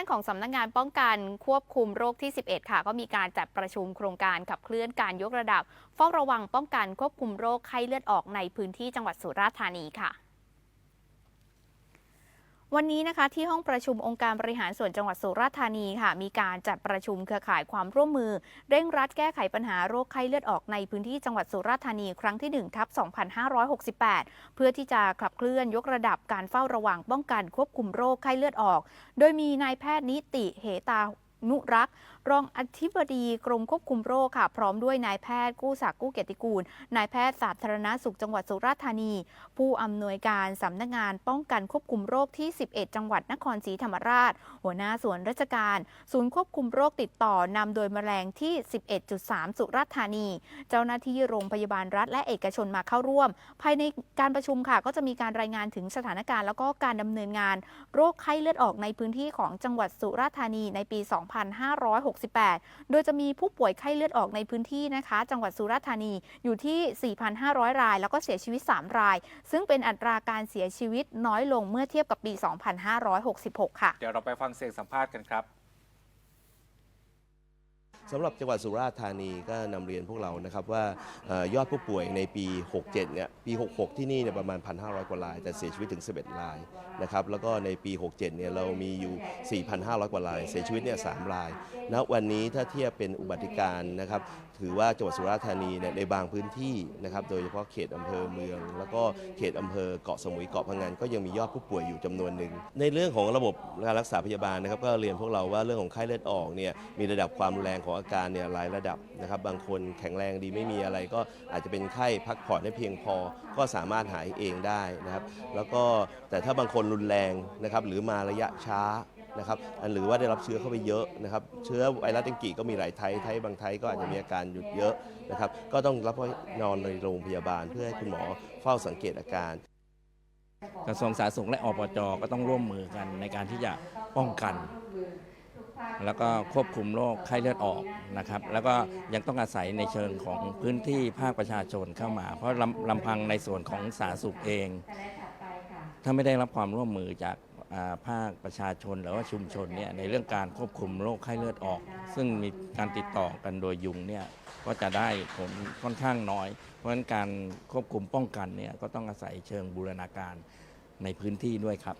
านของสำนักงานป้องกันควบคุมโรคที่ 11 ค่ะ ก็มีการจัดประชุมโครงการขับเคลื่อนการยกระดับเฝ้าระวังป้องกันควบคุมโรคไข้เลือดออกในพื้นที่จังหวัดสุราษฎร์ธานีค่ะ วันนี้นะคะที่ห้องประชุมองค์การบริหารส่วนจังหวัดสุราษฎร์ธานีค่ะ มีการจัดประชุมเครือข่ายความร่วมมือ เร่งรัดแก้ไขปัญหาโรคไข้เลือดออกในพื้นที่จังหวัดสุราษฎร์ธานีครั้งที่1ทับ2568 เพื่อที่จะขับเคลื่อนยกระดับการเฝ้าระวังป้องกันควบคุมโรคไข้เลือดออก โดยมีนายแพทย์นิติเหตา นุรักษ์ รองอธิบดีกรมควบคุมโรคค่ะ พร้อมด้วยนายแพทย์กู้ศักดิ์กู้เกียรติกูล นายแพทย์สาธารณสุขจังหวัดสุราษฎร์ธานี ผู้อำนวยการสำนักงานป้องกันควบคุมโรคที่ 11 จังหวัดนครศรีธรรมราช หัวหน้าส่วนราชการ ศูนย์ควบคุมโรคติดต่อนำโดยแมลงที่ 11.3 สุราษฎร์ธานี เจ้าหน้าที่โรงพยาบาลรัฐ และเอกชนมาเข้าร่วม ภายในการประชุมค่ะ ก็จะมีการรายงานถึงสถานการณ์แล้วก็การดำเนินงาน โรคไข้เลือดออกในพื้นที่ของจังหวัดสุราษฎร์ธานีในปี 2 2568 โดยจะมีผู้ป่วยไข้เลือดออกในพื้นที่นะคะ จังหวัดสุราษฎร์ธานีอยู่ที่ 4,500 ราย แล้วก็เสียชีวิต 3 ราย ซึ่งเป็นอัตราการเสียชีวิตน้อยลงเมื่อเทียบกับปี 2566 ค่ะ เดี๋ยวเราไปฟังเสียงสัมภาษณ์กันครับ สำหรับจังหวัดสุราษฎร์ธานีก็นำเรียนพวกเรานะครับว่าออยอดผู้ป่วยในปี 67 เนี่ย ปี 66 ที่นี่เนี่ยประมาณ 1,500 กว่าราย แต่เสียชีวิตถึง 11 รายนะครับ แล้วก็ในปี 67 เนี่ยเรามีอยู่ 4,500 กว่าราย เสียชีวิตเนี่ย 3 รายณวันนี้ถ้าเทียบเป็นอุบัติการณ์นะครับ ถือว่าจังหวัดสุราษฎร์ธานีเนี่ยในบางพื้นที่นะครับ โดยเฉพาะเขตอำเภอเมือง แล้วก็เขตอำเภอเกาะสมุยเกาะพังงานก็ยังมียอดผู้ป่วยอยู่จำนวนหนึ่ง ในเรื่องของระบบการรักษาพยาบาลนะครับ ก็เรียนพวกเราว่าเรื่องของไข้เลือดออกเนี่ยมีระดับความแรงของอาการเนี่ยหลายระดับนะครับบางคนแข็งแรงดีไม่มีอะไร ก็อาจจะเป็นไข้พักผ่อนให้เพียงพอ ก็สามารถหายเองได้นะครับ แล้วก็แต่ถ้าบางคนรุนแรงนะครับหรือมาระยะช้านะครับอันหรือว่าได้รับเชื้อเข้าไปเยอะนะครับ เชื้อไวรัสเดงกีก็มีหลายไทยไทยบางไทยก็อาจจะมีอาการหยุดเยอะนะครับ ก็ต้องรับนอนในโรงพยาบาล เพื่อให้คุณหมอเฝ้าสังเกตอาการ กระทรวงสาธารณสุขและอปจก็ต้องร่วมมือกันในการที่จะป้องกัน แล้วก็ควบคุมโรคไข้เลือดออกนะครับ แล้วก็ยังต้องอาศัยในเชิงของพื้นที่ภาคประชาชนเข้ามา เพราะลำลำพังในส่วนของสาธารณสุขเอง ถ้าไม่ได้รับความร่วมมือจากอ่าภาคประชาชนหรือว่าชุมชนเนี่ยในเรื่องการควบคุมโรคไข้เลือดออก ซึ่งมีการติดต่อกันโดยยุงเนี่ยก็จะได้ผลค่อนข้างน้อย เพราะฉะนั้นการควบคุมป้องกันเนี่ยก็ต้องอาศัยเชิงบูรณาการในพื้นที่ด้วยครับ